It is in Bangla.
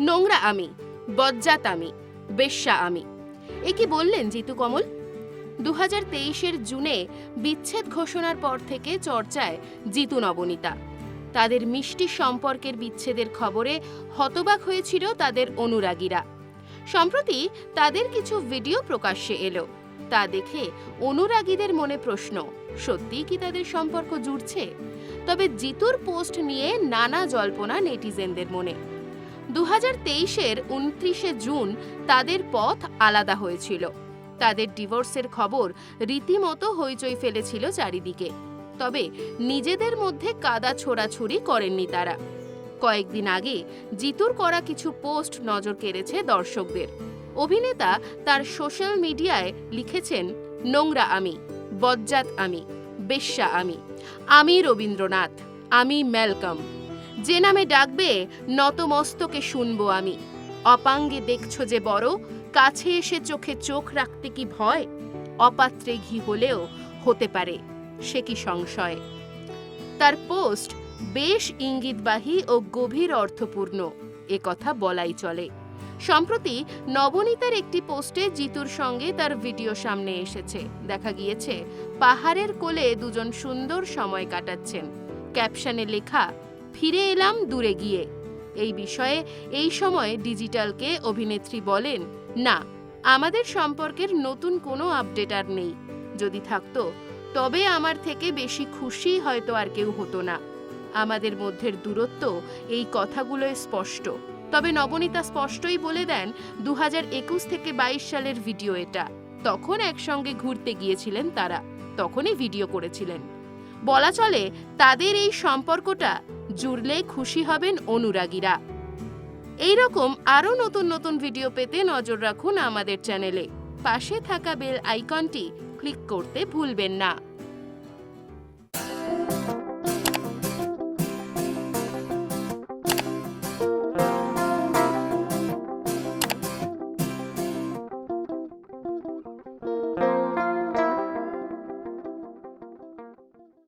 নোংরা আমি, বজ্জাত আমি, বেশ্যা আমি। এ কি বললেন জিতু কমল? দু হাজার জুনে বিচ্ছেদ ঘোষণার পর থেকে চর্চায় জিতু নবনীতা। তাদের মিষ্টি সম্পর্কের বিচ্ছেদের খবরে হতবাক হয়েছিল তাদের অনুরাগীরা। সম্প্রতি তাদের কিছু ভিডিও প্রকাশ্যে এলো। তা দেখে অনুরাগীদের মনে প্রশ্ন, সত্যিই কি তাদের সম্পর্ক জুড়ছে? তবে জিতুর পোস্ট নিয়ে নানা জল্পনা নেটিজেনদের মনে। দু হাজার তেইশের উনত্রিশে জুন তাদের পথ আলাদা হয়েছিল। তাদের ডিভোর্সের খবর রীতিমতো হইচই ফেলেছিল চারিদিকে। তবে নিজেদের মধ্যে কাদা ছোড়াছুড়ি করেননি তারা। কয়েকদিন আগে জিতুর করা কিছু পোস্ট নজর কেড়েছে দর্শকদের। অভিনেতা তার সোশ্যাল মিডিয়ায় লিখেছেন, নোংরা আমি, বজ্জাত আমি, বেশ্যা আমি আমি রবীন্দ্রনাথ, আমি ম্যালকম। যে নামে ডাকবে, নতমস্তকে শুনব আমি। অপাঙ্গে দেখছ যে বড়, কাছে এসে চোখে চোখ রাখতে কি ভয়? অপাত্রে ঘি হলেও হতে পারে, সে কি সংশয়? তার পোস্ট বেশ ইঙ্গিতবাহী ও গভীর অর্থপূর্ণ, এ কথা বলাই চলে। সম্প্রতি নবনীতার একটি পোস্টে জিতুর সঙ্গে তার ভিডিও সামনে এসেছে। দেখা গিয়েছে, পাহাড়ের কোলে দুজন সুন্দর সময় কাটাচ্ছেন। ক্যাপশনে লেখা ফিরে এলাম দূরে গিয়ে। এই বিষয়ে এই সময় ডিজিটালকে অভিনেত্রী বলেন, না, আমাদের সম্পর্কের নতুন কোনো আপডেট আর নেই। যদি থাকতো, তবে আমার থেকে বেশি খুশি হয়তো আর কেউ হতো না। আমাদের মধ্যের দূরত্ব এই কথাগুলোয় স্পষ্ট। তবে নবনীতা স্পষ্টই বলে দেন দু একুশ থেকে বাইশ সালের ভিডিও এটা। তখন একসঙ্গে ঘুরতে গিয়েছিলেন তারা। তখনই ভিডিও করেছিলেন। বলা চলে, তাদের এই সম্পর্কটা জুড়লে খুশি হবেন অনুরাগীরা। এইরকম আরও নতুন নতুন ভিডিও পেতে নজর রাখুন আমাদের চ্যানেলে। পাশে থাকা বেল আইকনটি ক্লিক করতে ভুলবেন না।